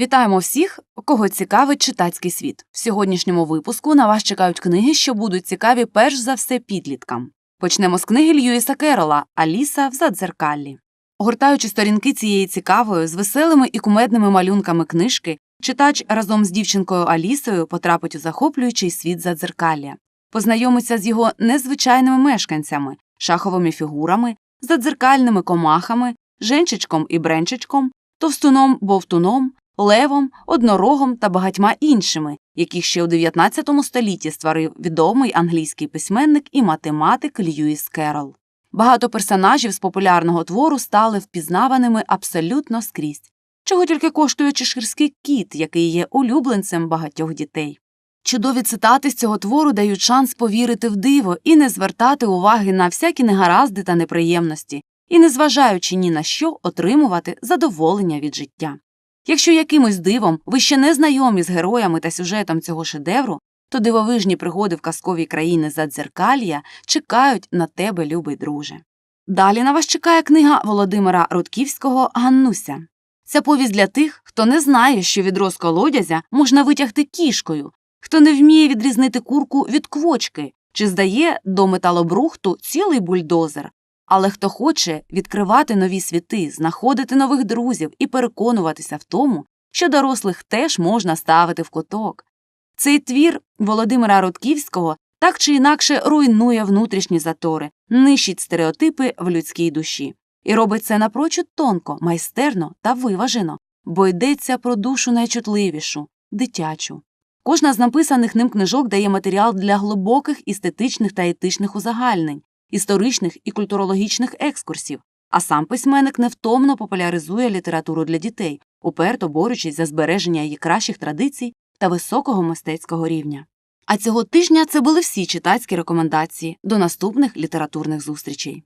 Вітаємо всіх, кого цікавить читацький світ. В сьогоднішньому випуску на вас чекають книги, що будуть цікаві перш за все підліткам. Почнемо з книги Льюіса Керола Аліса в задзеркаллі. Огортаючи сторінки цієї цікавої, з веселими і кумедними малюнками книжки, читач разом з дівчинкою Алісою потрапить у захоплюючий світ задзеркалля, познайомиться з його незвичайними мешканцями, шаховими фігурами, задзеркальними комахами, женчичком і бренчичком, товстуном бовтуном, левом, однорогом та багатьма іншими, яких ще у 19 столітті створив відомий англійський письменник і математик Льюіс Керол. Багато персонажів з популярного твору стали впізнаваними абсолютно скрізь, чого тільки коштує чеширський кіт, який є улюбленцем багатьох дітей. Чудові цитати з цього твору дають шанс повірити в диво і не звертати уваги на всякі негаразди та неприємності, і, незважаючи ні на що, отримувати задоволення від життя. Якщо якимось дивом ви ще не знайомі з героями та сюжетом цього шедевру, то дивовижні пригоди в казковій країни Задзеркалія чекають на тебе, любий друже. Далі на вас чекає книга Володимира Рудківського Ганнуся. Ця повість для тих, хто не знає, що від розколодязя можна витягти кішкою, хто не вміє відрізнити курку від квочки, чи здає до металобрухту цілий бульдозер, але хто хоче відкривати нові світи, знаходити нових друзів і переконуватися в тому, що дорослих теж можна ставити в куток. Цей твір Володимира Рудківського так чи інакше руйнує внутрішні затори, нищить стереотипи в людській душі. І робить це напрочуд тонко, майстерно та виважено, бо йдеться про душу найчутливішу, дитячу. Кожна з написаних ним книжок дає матеріал для глибоких естетичних та етичних узагальнень, історичних і культурологічних екскурсів, а сам письменник невтомно популяризує літературу для дітей, уперто борючись за збереження її кращих традицій та високого мистецького рівня. А цього тижня це були всі читацькі рекомендації до наступних літературних зустрічей.